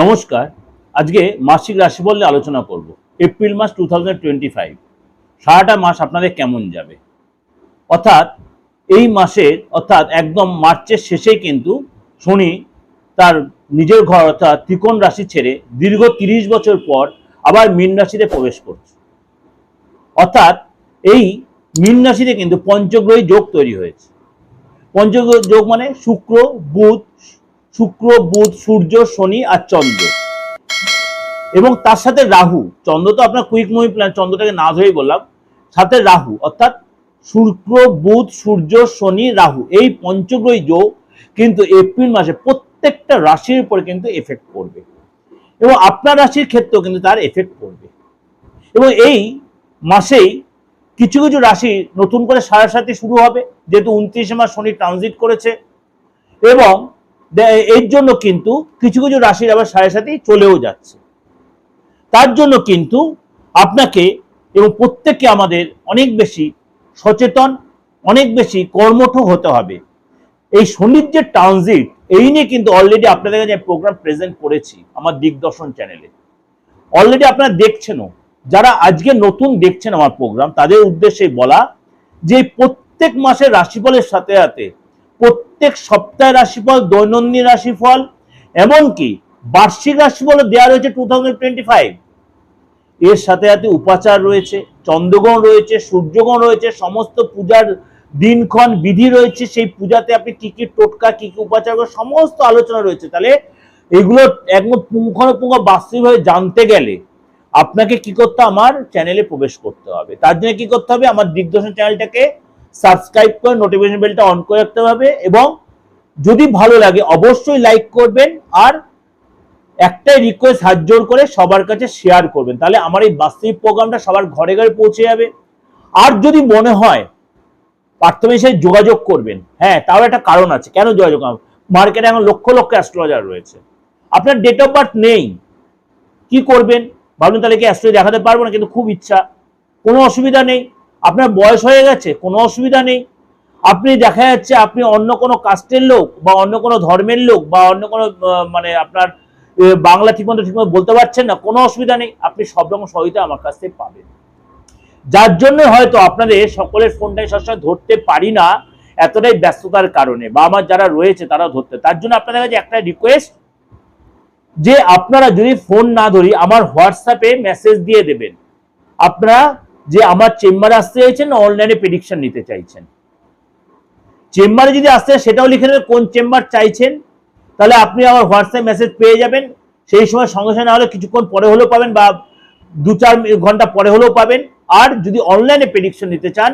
নমস্কার, আজকে মাসিক রাশিফল নিয়ে আলোচনা করব। এপ্রিল মাস টু থাউজেন্ড টোয়েন্টি ফাইভ সারাটা মাস আপনাদের কেমন যাবে? অর্থাৎ এই মাসের অর্থাৎ একদম মার্চের শেষেই কিন্তু শনি তার নিজের ঘর, অর্থাৎ ত্রিকোণ রাশি ছেড়ে দীর্ঘ তিরিশ বছর পর আবার মীন রাশিতে প্রবেশ করছে। অর্থাৎ এই মীন রাশিতে কিন্তু পঞ্চগ্রহী যোগ তৈরি হয়েছে। পঞ্চগ্রহ যোগ মানে শুক্র, বুধ শুক্র, বুধ, সূর্য, শনি আর চন্দ্র। এবং তার সাথে রাহু। চন্দ্র তো আপনার কুইক মুভি প্ল্যান চন্দ্রটাকে না ধরেই বললাম। সাথে রাহু, অর্থাৎ শুক্র, বুধ, সূর্য, শনি, রাহু। এই পঞ্চগ্রহী যোগ কিন্তু এপ্রিল মাসে প্রত্যেকটা রাশির উপরে কিন্তু এফেক্ট করবে। এবং আপনার রাশির ক্ষেত্রেও কিন্তু তার এফেক্ট পড়বে এবং এই মাসেই কিছু কিছু রাশি নতুন করে সাড়ে শুরু হবে। যেহেতু উনত্রিশে মাস শনি ট্রানজিট করেছে। এবং এর জন্য কিন্তু কিছু কিছু রাশির আবার সাড়ে সাথেই চলেও যাচ্ছে। তার জন্য কিন্তু আপনাকে এবং প্রত্যেককে আমাদের অনেক বেশি সচেতন, অনেক বেশি কর্মঠ হতে হবে। এই শনির যে ট্রানজিট এই নিয়ে কিন্তু অলরেডি আপনাদের কাছে প্রোগ্রাম প্রেজেন্ট করেছি আমার দিগদর্শন চ্যানেলে অলরেডি আপনারা দেখছেনও, যারা আজকে নতুন দেখছেন আমার প্রোগ্রাম তাদের উদ্দেশ্যে বলা যে প্রত্যেক মাসের রাশিফলের সাথে সাথে প্রত্যেক সপ্তাহের রাশিফল, দৈনন্দিন রাশিফল, এমনকি বার্ষিক রাশিফলও দেওয়া রয়েছে টু থাউজেন্ড টোয়েন্টি ফাইভ এর সাথে সাথে উপাচার রয়েছে, চন্দ্রগ্রহণ রয়েছে, সূর্যগ্রহণ রয়েছে, সমস্ত পূজার দিনক্ষণ বিধি রয়েছে, সেই পূজাতে আপনি কি কি টোটকা, কি কি উপাচার সমস্ত আলোচনা রয়েছে। তাহলে এগুলো একদম পুঙ্খানুপুঙ্খ বাস্তবিকভাবে জানতে গেলে আপনাকে কি করতে আমার চ্যানেলে প্রবেশ করতে হবে। তার জন্য কি করতে হবে? আমার দিগদর্শন চ্যানেলটাকে সাবস্ক্রাইব করে নোটিফিকেশন বেলটা অন করে রাখতে হবে এবং যদি ভালো লাগে অবশ্যই লাইক করবেন আর একটাই রিকোয়েস্ট হাত জোর করে সবার কাছে শেয়ার করবেন। তাহলে আমার এই বাস্তবিক প্রোগ্রামটা সবার ঘরে ঘরে পৌঁছে যাবে। আর যদি মনে হয় প্রাথমিক সাথে যোগাযোগ করবেন হ্যাঁ তাও একটা কারণ আছে। কেন যোগাযোগ মার্কেটে এখন লক্ষ লক্ষ অ্যাস্ট্রোলজার রয়েছে। আপনার ডেট অফ বার্থ নেই। কি করবেন? ভাবলেন তাহলে কি অ্যাস্ট্রোলজি দেখাতে পারব না? কিন্তু খুব ইচ্ছা। কোনো অসুবিধা নেই। আপনার বয়স হয়ে গেছে, কোনো অসুবিধা নেই। আপনি দেখা যাচ্ছে আপনি অন্য কোনো কাস্টের লোক বা অন্য কোনো ধর্মের লোক বা অন্য কোনো মানে আপনার বাংলা ঠিকমতো ঠিকমতো বলতে পারছেন না, কোনো অসুবিধা নেই, আপনি সব রকম সহযোগিতা আমার কাছ থেকে পাবেন। যার জন্য হয়তো আপনাদের সকলের ফোনটাই সবসময় ধরতে পারি না এতটাই ব্যস্ততার কারণে, বা আমার যারা রয়েছে তারা ধরতে, তার জন্য আপনাদের কাছে একটা রিকোয়েস্ট যে আপনারা যদি ফোন না ধরি, আমার হোয়াটসঅ্যাপে মেসেজ দিয়ে দেবেন। আপনারা যে আমার চেম্বারে আসতে চাইছেন না, অনলাইনে প্রেডিকশন নিতে চাইছেন। চেম্বারে যদি আসতে সেটাও লিখে দেবেন কোন চেম্বার চাইছেন, তাহলে আপনি আমার হোয়াটসঅ্যাপ মেসেজ পেয়ে যাবেন। সেই সময় সঙ্গে সঙ্গে না হলে কিছুক্ষণ পরে হলেও পাবেন বা দু চার ঘণ্টা পরে হলেও পাবেন। আর যদি অনলাইনে প্রেডিকশন নিতে চান,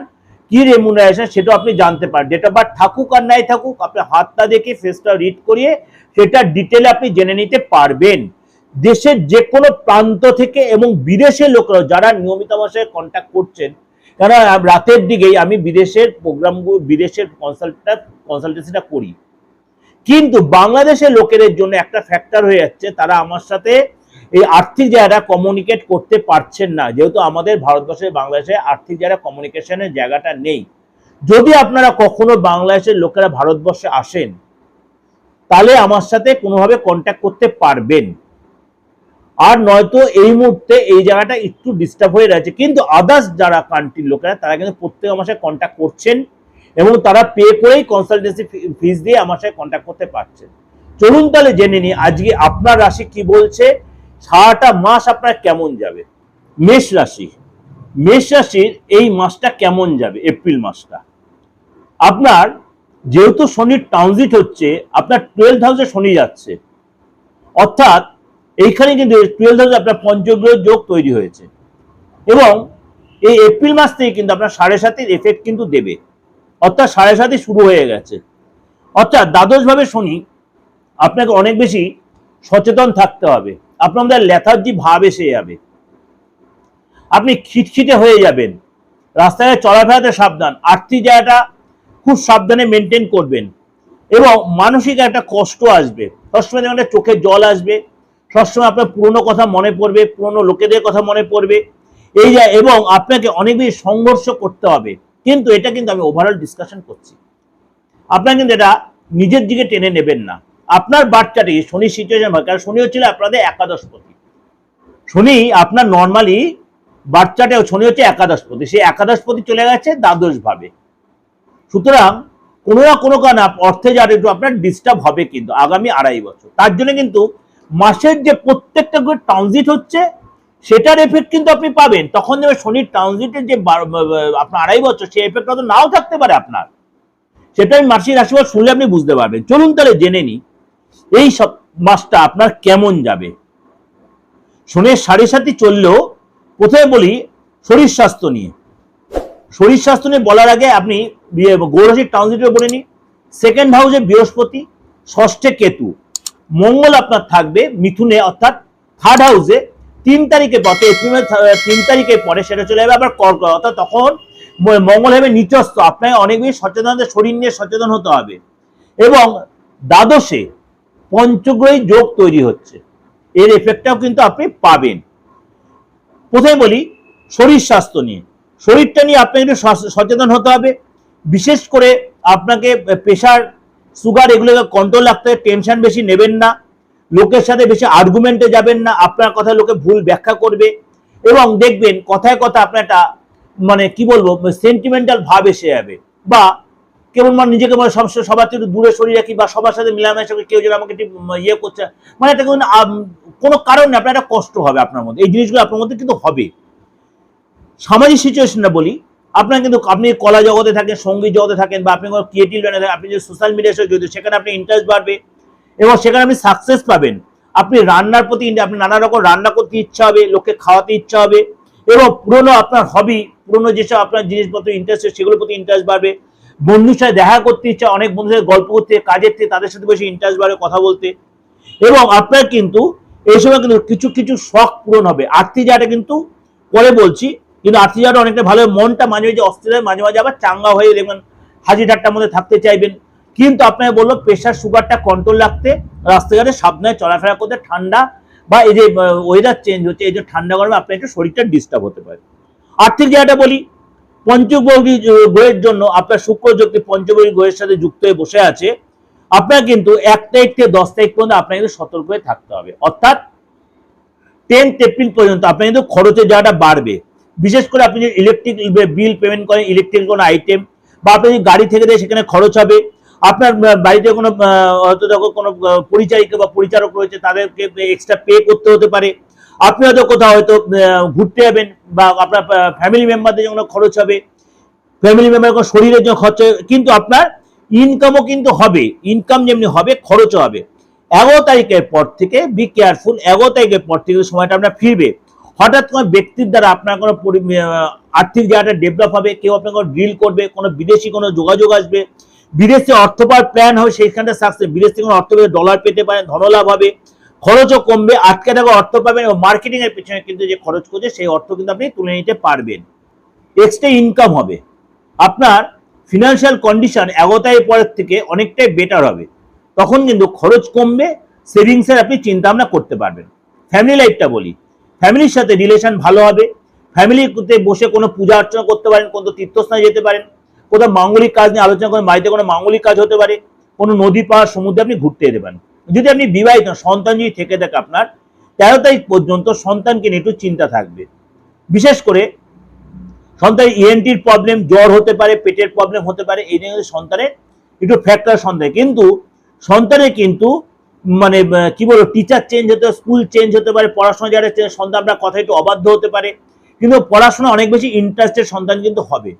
কি রেমুনারেশন সেটাও আপনি জানতে পারেন। ডেট অফ বার্থ থাকুক আর নাই থাকুক, আপনি হাতটা দেখে ফেসটা রিড করিয়ে সেটা ডিটেলে আপনি জেনে নিতে পারবেন। দেশের যে কোনো প্রান্ত থেকে এবং বিদেশের লোকরা যারা নিয়মিত আমার সাথে কন্ট্যাক্ট করছেন কারণ রাতের দিকেই আমি বিদেশের প্রোগ্রামগুলো বিদেশের কনসাল্টটা কনসালটেন্সিটা করি। কিন্তু বাংলাদেশের লোকেদের জন্য একটা ফ্যাক্টর হয়ে যাচ্ছে, তারা আমার সাথে এই আর্থিক জায়গাটা কমিউনিকেট করতে পারছেন না। যেহেতু আমাদের ভারতবর্ষে, বাংলাদেশে আর্থিক জায়গা কমিউনিকেশনের জায়গাটা নেই। যদি আপনারা কখনো বাংলাদেশের লোকেরা ভারতবর্ষে আসেন, তাহলে আমার সাথে কোনোভাবে কন্ট্যাক্ট করতে পারবেন। আর নয়তো এই মুহূর্তে এই জায়গাটা একটু ডিস্টার্ব হয়ে রয়েছে। কিন্তু আদার্স যারা কান্ট্রির লোকেরা, তারা কিন্তু প্রত্যেক আমার সাথে কন্ট্যাক্ট করছেন এবং তারা পে করেই কনসালটেন্সি ফিস দিয়ে আমার সাথে কন্ট্যাক্ট করতে পারছেন। চলুন তাহলে জেনে নিই, আজকে আপনার রাশি কি বলছে? সারাটা মাস আপনার কেমন যাবে? মেষ রাশি। মেষ রাশির এই মাসটা কেমন যাবে? এপ্রিল মাসটা। আপনার যেহেতু শনির ট্রানজিট হচ্ছে, আপনার টুয়েলভ হাউসে শনি যাচ্ছে। অর্থাৎ এইখানে কিন্তু টুয়েলভ হাউসে আপনার পঞ্চগ্রহ যোগ তৈরি হয়েছে। এবং এই এপ্রিল মাস থেকে কিন্তু আপনার সাড়ে সাতের এফেক্ট কিন্তু দেবে। অর্থাৎ সাড়ে সাতে শুরু হয়ে গেছে। অর্থাৎ দ্বাদশভাবে শনি আপনাকে অনেক বেশি সচেতন থাকতে হবে। আপনাদের লেথার্জি ভাব এসে যাবে। আপনি খিটখিটে হয়ে যাবেন। রাস্তায় চলাফেরাতে সাবধান। আর্থিক জায়গাটা খুব সাবধানে মেনটেন করবেন। এবং মানসিক একটা কষ্ট আসবে। সবসময় একটা চোখে জল আসবে। সবসময় আপনার পুরনো কথা মনে পড়বে, পুরনো লোকেদের কথা মনে পড়বে। এই যা, এবং আপনাকে অনেক বেশি সংঘর্ষ করতে হবে। কিন্তু এটা কিন্তু আমি ওভারঅল ডিসকাশন করছি। আপনার কিন্তু এটা নিজের দিকে টেনে নেবেন না। আপনার বাচ্চাটি শনি সিচুয়েশন হয়, কারণ শনি হচ্ছিল আপনাদের একাদশপতি। শনি আপনার নর্মালি বাচ্চাটা শনি হচ্ছে একাদশপতি। সেই একাদশপতি চলে গেছে দ্বাদশ ভাবে সুতরাং কোনো না কোনো কারণে অর্থে যার একটু আপনার ডিস্টার্ব হবে কিন্তু আগামী আড়াই বছর। তার জন্য কিন্তু মাসের যে প্রত্যেকটা করে ট্রানজিট হচ্ছে, সেটার এফেক্ট কিন্তু আপনি পাবেন। তখন যাবে শনির ট্রানজিটের যে আপনার আড়াই বছর, সেই এফেক্ট হয়তো নাও থাকতে পারে আপনার। সেটা আমি মাসিক রাশিফল শুনলে আপনি বুঝতে পারবেন। চলুন তাহলে জেনে নিই, এই সব মাসটা আপনার কেমন যাবে? শনির সাড়ে সাথে চললেও প্রথমে বলি শরীর স্বাস্থ্য নিয়ে। শরীর স্বাস্থ্য নিয়ে বলার আগে আপনি গৌরসিক ট্রানজিটে বলে নিন। সেকেন্ড হাউসে বৃহস্পতি, ষষ্ঠে কেতু। মঙ্গল আপনার থাকবে, মিথুনে, অর্থাৎ থার্ড হাউসে তিন তারিখে পরে এপ্রিলের তিন তারিখে পরে সেটা চলে যাবে আবার কর্কট অর্থাৎ তখন মঙ্গল হবে নিচস্থ। আপনাকে অনেক বেশি সচেতন হতে শরীর নিয়ে সচেতন হতে হবে। এবং দ্বাদশে পঞ্চগ্রহী যোগ তৈরি হচ্ছে। এর এফেক্টটাও কিন্তু আপনি পাবেন। প্রথমে বলি, শরীর স্বাস্থ্য নিয়ে। শরীরটা নিয়ে আপনাকে একটু সচেতন হতে হবে। বিশেষ করে আপনাকে প্রেশার সুগার এগুলোকে কন্ট্রোল রাখতে টেনশন বেশি নেবেন না। লোকের সাথে বেশি আর্গুমেন্টে যাবেন না, আপনার কথা লোকে ভুল ব্যাখ্যা করবে। এবং দেখবেন কথায় কথা আপনার একটা মানে কি বলব সেন্টিমেন্টাল ভাব এসে যাবে। বা কেবল মানে নিজেকে মানে সব, সবার থেকে দূরে সরিয়ে রাখি বা সবার সাথে মিলামেশা কেউ যেন আমাকে ইয়ে করছে মানে আম- কোনো কারণে আপনার একটা কষ্ট হবে আপনার মধ্যে। এই জিনিসগুলো আপনার মধ্যে কিন্তু হবে। সামাজিক সিচুয়েশনটা বলি আপনার কিন্তু আপনি কলা জগতে থাকেন, সংগীত জগতে থাকেন বা আপনি কোনো ক্রিয়েটিভ লাইনে থাকেন, আপনি যদি সোশ্যাল মিডিয়ার সাথে জড়িত সেখানে আপনি ইন্টারেস্ট বাড়বে এবং সেখানে আপনি সাকসেস পাবেন। আপনি রান্নার প্রতি আপনি নানা রকম রান্না করতে ইচ্ছা হবে, লোককে খাওয়াতে ইচ্ছা হবে এবং পুরনো আপনার হবি পুরনো যেসব আপনার জিনিসপত্র ইন্টারেস্ট সেগুলোর প্রতি ইন্টারেস্ট বাড়বে। বন্ধুর সাথে দেখা করতে ইচ্ছা, অনেক বন্ধুদের সাথে গল্প করতে, কাজের থেকে তাদের সাথে বেশি ইন্টারেস্ট বাড়বে কথা বলতে। এবং আপনার কিন্তু এই সময় কিন্তু কিছু কিছু শখ পূরণ হবে। আর্থিক জায়গাটা কিন্তু পরে বলছি কিন্তু আর্থিক অনেকটা ভালো, মনটা মাঝে মাঝে অস্থির হয়, মাঝে মাঝে আবার চাঙ্গা হয়ে দেখবেন হাজি ঠাট্টার মধ্যে থাকতে চাইবেন। কিন্তু আপনাকে বলব প্রেশার সুগারটা কন্ট্রোল রাখতে, রাস্তাঘাটে সাবধানে চলাফেরা করতে, ঠান্ডা বা এই যে ওয়েদার চেঞ্জ হচ্ছে, এই যে ঠান্ডা গরমে আপনার একটু শরীরটা ডিস্টার্ব হতে পারে। আর্থিক জায়গাটা বলি, পঞ্চগ্রহী গ্রহের জন্য আপনার শুক্র যোগটি পঞ্চগ্রহী গ্রহের সাথে যুক্ত হয়ে বসে আছে, আপনার কিন্তু এক তারিখ থেকে দশ তারিখ পর্যন্ত আপনাকে কিন্তু সতর্ক হয়ে থাকতে হবে। অর্থাৎ টেন্থ এপ্রিল পর্যন্ত আপনার কিন্তু খরচের জায়গাটা বাড়বে। বিশেষ করে আপনি যদি ইলেকট্রিক বিল পেমেন্ট করেন ইলেকট্রিক কোনো আইটেম বা আপনি যদি গাড়ি থেকে দেয় সেখানে খরচ হবে। আপনার বাড়িতে কোনো হয়তো দেখো কোনো পরিচারিকা বা পরিচারক রয়েছে, তাদেরকে এক্সট্রা পে করতে হতে পারে। আপনি হয়তো কোথাও হয়তো ঘুরতে যাবেন, বা আপনার ফ্যামিলি মেম্বারদের জন্য খরচ হবে। ফ্যামিলি মেম্বার কোনো শরীরের জন্য খরচ হবে, কিন্তু আপনার ইনকামও কিন্তু হবে। ইনকাম যেমনি হবে, খরচও হবে। এগারো তারিখের পর থেকে বি কেয়ারফুল এগারো তারিখের পর থেকে সময়টা আপনার ফিরবে। হঠাৎ কোনো ব্যক্তির দ্বারা আপনার কোনো আর্থিক জায়গাটা ডেভেলপ হবে, কেউ আপনার কোনো ডিল করবে, কোনো বিদেশি কোনো যোগাযোগ আসবে, বিদেশে অর্থ পাওয়ার প্ল্যান হবে, সেইখানটা সাকসেস বিদেশ থেকে কোনো অর্থ পেয়ে ডলার পেতে পারেন ধনলাভ হবে, খরচও কমবে, আটকে থাকা অর্থ পাবেন এবং মার্কেটিং এর পিছনে কিন্তু যে খরচ করছে, সেই অর্থ কিন্তু আপনি তুলে নিতে পারবেন। এক্সট্রা ইনকাম হবে। আপনার ফিনান্সিয়াল কন্ডিশন এগারো তারিখ পরের থেকে অনেকটাই বেটার হবে। তখন কিন্তু খরচ কমবে সেভিংসের আপনি চিন্তা ভাবনা করতে পারবেন। ফ্যামিলি লাইফটা বলি। ফ্যামিলির সাথে রিলেশন ভালো হবে। ফ্যামিলিতে বসে কোনো পূজা অর্চনা করতে পারেন, কোনো তীর্থস্থানে যেতে পারেন, কোথাও মাঙ্গলিক কাজ নিয়ে আলোচনা করেন, বাড়িতে কোনো মাঙ্গলিক কাজ হতে পারে, কোনো নদী পাহাড় সমুদ্রে আপনি ঘুরতে যেতে পারেন। যদি আপনি বিবাহিত, সন্তান যদি থেকে থাকে আপনার, তেরো তারিখ পর্যন্ত সন্তানকে নিয়ে একটু চিন্তা থাকবে। বিশেষ করে সন্তানের ইএনটির প্রবলেম জ্বর হতে পারে, পেটের প্রবলেম হতে পারে, এই নিয়ে সন্তানের একটু ফ্যাক্টর সন্তান কিন্তু সন্তানের কিন্তু মানে কি বলব টিচার চেঞ্জ হতে স্কুল চেঞ্জ হতে পারে, পড়াশোনা যারা চেঞ্জ সন্তান আপনার কথা একটু অবাধ্য হতে পারে। কিন্তু পড়াশোনা অনেক বেশি ইন্টারেস্টেড সন্তান কিন্তু হবে।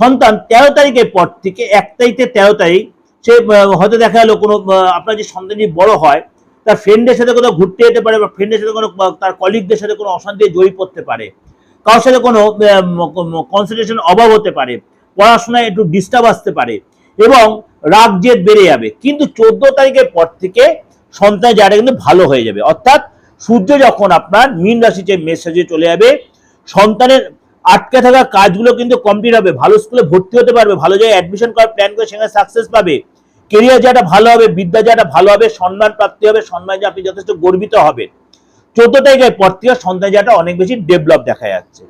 সন্তান তেরো তারিখের পর থেকে, এক তারিখ তেরো তারিখ, সে হয়তো দেখা গেলো কোনো আপনার যে সন্তান যদি বড় হয়, তার ফ্রেন্ডের সাথে কোথাও ঘুরতে যেতে পারে বা ফ্রেন্ডের সাথে কোনো তার কলিগদের সাথে কোনো অশান্তি জড়িয়ে পড়তে পারে। কারোর সাথে কোনো কনসেন্ট্রেশন অভাব হতে পারে। পড়াশোনায় একটু ডিস্টার্ব আসতে পারে। এবং রাগ, জেদ বেড়ে যাবে। কিন্তু চোদ্দ তারিখের পর থেকে সন্তান জায়গাটা কিন্তু ভালো হয়ে যাবে। অর্থাৎ সূর্য যখন আপনার মীন রাশিতে মেসেজে চলে যাবে, সন্তানের আটকে থাকা কাজগুলো কিন্তু কমপ্লিট হবে। ভালো স্কুলে ভর্তি হতে পারবে, ভালো জায়গায় অ্যাডমিশন করার প্ল্যান করে সেখানে সাকসেস পাবে। কেরিয়ার যাটা ভালো হবে, বিদ্যা যাটা ভালো হবে, সম্মান প্রাপ্তি হবে, সম্মান যে আপনি যথেষ্ট গর্বিত হবেন। চোদ্দ তারিখের পর থেকে সন্তান যাটা অনেক বেশি ডেভেলপ দেখা যাচ্ছে।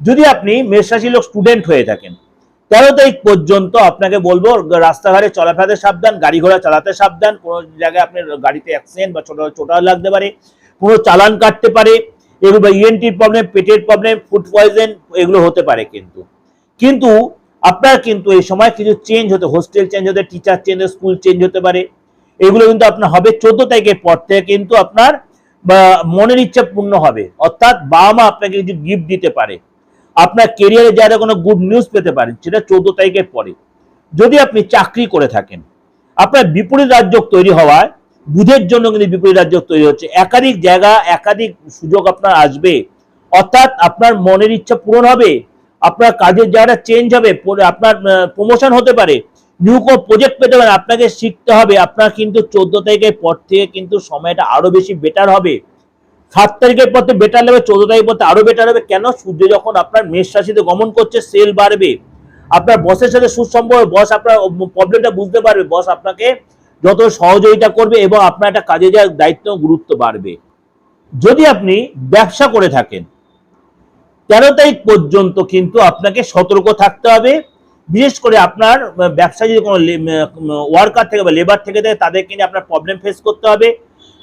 যদি আপনি মেষ রাশির লোক স্টুডেন্ট হয়ে থাকেন তেরো তারিখ পর্যন্ত আপনাকে বলব, রাস্তাঘাটে চলাফেরাতে সাবধান, গাড়ি ঘোড়া চালাতে সাবধান, কোনো জায়গায় আপনার গাড়িতে অ্যাক্সিডেন্ট বা ছোট চোটা লাগতে পারে, কোনো চালান কাটতে পারে, এগুলো ইএনটির প্রবলেম পেটের প্রবলেম ফুড পয়জন এগুলো হতে পারে কিন্তু। কিন্তু আপনার কিন্তু এই সময় কিছু চেঞ্জ হতে হোস্টেল চেঞ্জ হতে টিচার চেঞ্জ হতে স্কুল চেঞ্জ হতে পারে। এগুলো কিন্তু আপনার হবে চোদ্দ তারিখের পর থেকে কিন্তু আপনার মনের ইচ্ছা পূর্ণ হবে। অর্থাৎ বাবা মা আপনাকে কিছু গিফট দিতে পারে। আপনার কেরিয়ারে যারা কোনো গুড নিউজ পেতে পারেন, সেটা চোদ্দ তারিখের পরে। যদি আপনি চাকরি করে থাকেন, আপনার বিপরীত রাজ্য তৈরি হওয়ায়, বুধের জন্য কিন্তু বিপরীত রাজ্য তৈরি হচ্ছে। একাধিক জায়গা, একাধিক সুযোগ আপনার আসবে। অর্থাৎ আপনার মনের ইচ্ছা পূরণ হবে, আপনার কাজের জায়গাটা চেঞ্জ হবে আপনার প্রমোশন হতে পারে নিউ কোনো প্রজেক্ট পেতে পারেন, আপনাকে শিখতে হবে। আপনার কিন্তু চোদ্দ তারিখের পর থেকে কিন্তু সময়টা আরও বেশি বেটার হবে। সাত তারিখের পর বেটার লাগবে, চোদ্দ তারিখ পর আরও বেটার হবে। কেন? সূর্য যখন আপনার মেষ রাশিতে গমন করছে সেল বাড়বে। আপনার বসের সাথে সুসম্পর্ক বস আপনার প্রবলেমটা বুঝতে পারবে। বস আপনাকে যত সহযোগিতা করবে এবং আপনার একটা কাজে যাওয়ার দায়িত্ব, গুরুত্ব বাড়বে। যদি আপনি ব্যবসা করে থাকেন, তেরো তারিখ পর্যন্ত কিন্তু আপনাকে সতর্ক থাকতে হবে। বিশেষ করে আপনার ব্যবসা যদি কোনো ওয়ার্কার থেকে বা লেবার থেকে থাকে, তাদেরকে নিয়ে আপনার প্রবলেম ফেস করতে হবে।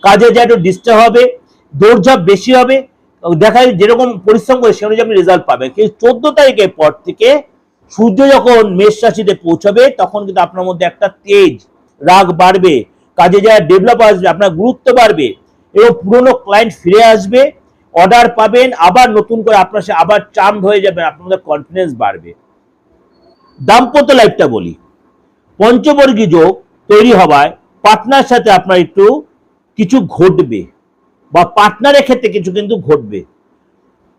কাজে যা একটু ডিস্টার্ব হবে। দৌড়ঝাঁপ বেশি হবে। দেখা যায় যেরকম পরিশ্রম করে সে অনুযায়ী রেজাল্ট পাবেন। কিন্তু চোদ্দ তারিখের পর থেকে সূর্য যখন মেষ রাশিতে পৌঁছাবে, তখন কিন্তু আপনার মধ্যে একটা তেজ, রাগ বাড়বে। কাজে যা ডেভেলপ আসবে, আপনার গুরুত্ব বাড়বে এবং পুরনো ক্লায়েন্ট ফিরে আসবে অর্ডার পাবেন, আবার নতুন করে আপনার সে আবার চার্ম হয়ে যাবেন মধ্যে কনফিডেন্স বাড়বে। দাম্পত্য লাইফটা বলি। পঞ্চবর্গী যোগ তৈরি হওয়ায় পার্টনার সাথে আপনার একটু কিছু ঘটবে। বা পার্টনারের ক্ষেত্রে কিছু কিন্তু ঘটবে।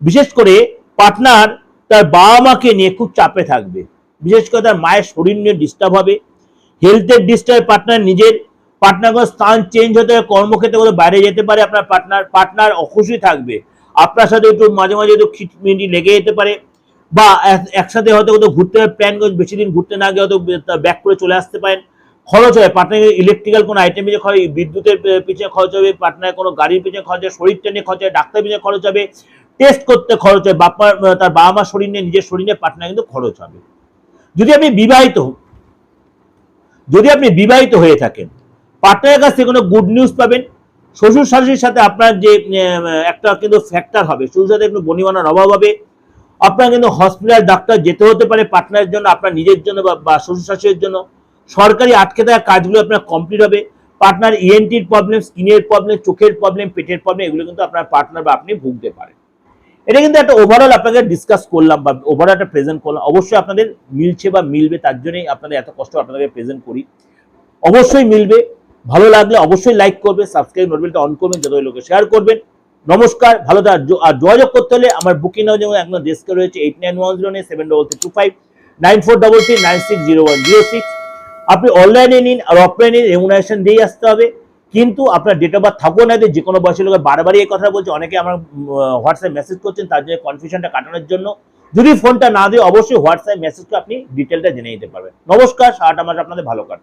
বিশেষ করে পার্টনার তার বাবা মাকে নিয়ে খুব চাপে থাকবে। বিশেষ করে তার মায়ের শরীর নিয়ে ডিস্টার্ব হবে। হেলথের ডিস্টার্ব পার্টনার নিজের পার্টনার স্থান চেঞ্জ হতে হবে কর্মক্ষেত্রে কোথাও বাইরে যেতে পারে, আপনার পার্টনার পার্টনার অখুশি থাকবে। আপনার সাথে একটু মাঝে মাঝে একটু খিটমিটি লেগে যেতে পারে বা একসাথে হয়তো কোথাও ঘুরতে প্ল্যান করে বেশি দিন ঘুরতে না গিয়ে হয়তো ব্যাক করে চলে আসতে পারেন। খরচ হয়। পার্টনারের ইলেকট্রিক্যাল কোনো আইটেম পিছিয়ে খরচ, বিদ্যুতের পে- পিছনে খরচ হবে। পার্টনারের কোনো গাড়ির পিছনে খরচ হবে, শরীরটা নিয়ে খরচ হবে ডাক্তার পিছনে খরচ হবে টেস্ট করতে খরচ হয় বাপা তার বাবা মা শরীর নিয়ে, নিজের শরীর নিয়ে পার্টনার কিন্তু খরচ হবে। যদি আপনি বিবাহিত যদি আপনি বিবাহিত হয়ে থাকেন পার্টনারের কাছ থেকে কোনো গুড নিউজ পাবেন, শ্বশুর শাশুড়ির সাথে আপনার যে একটা কিন্তু ফ্যাক্টর হবে। শ্বশুর সাথে একটু বনিবানার অভাব হবে। আপনার কিন্তু হসপিটাল ডাক্তার যেতে হতে পারে পার্টনারের জন্য, আপনার নিজের জন্য বা শ্বশুর শাশুড়ির জন্য। সরকারি আটকে থাকা কাজগুলো আপনার কমপ্লিট হবে। পার্টনার ইএনটির প্রবলেম স্কিনের প্রবলেম চোখের প্রবলেম পেটের প্রবলেম এগুলো কিন্তু আপনার পার্টনার বা আপনি ভুগতে পারেন। এটা কিন্তু একটা ওভারঅল আপনাকে ডিসকাস করলাম বা ওভারঅল একটা প্রেজেন্ট করলাম। অবশ্যই আপনাদের মিলছে বা মিলবে, তার জন্যই আপনাদের এত কষ্ট আপনাদেরকে প্রেজেন্ট করি। অবশ্যই মিলবে, ভালো লাগলে অবশ্যই লাইক করবে সাবস্ক্রাইব নোটবেলটা অন করবেন যত লোকে শেয়ার করবেন। নমস্কার, ভালো আর যোগাযোগ করতে হলে আমার বুকিং নাও যেমন একদম ডেস্কে রয়েছে eight nine one zero nine seven double three two five nine four double three nine six zero one zero six আপনি অনলাইনে নিন আর অফলাইনে রেমুনারেশন দিয়ে আসতে হবে। কিন্তু আপনার ডেট অফ বার্থ থাকব না যে কোনো বয়সের লোকের বারবারই এই কথা বলছে, অনেকে আমার হোয়াটসঅ্যাপ মেসেজ করছেন, তার জন্য কনফিউশনটা কাটানোর জন্য। যদি ফোনটা না দিয়ে, অবশ্যই হোয়াটসঅ্যাপ মেসেজ করে আপনি ডিটেলটা জেনে নিতে পারবেন। নমস্কার, সারাটা মাস আপনাদের ভালো কাটুক।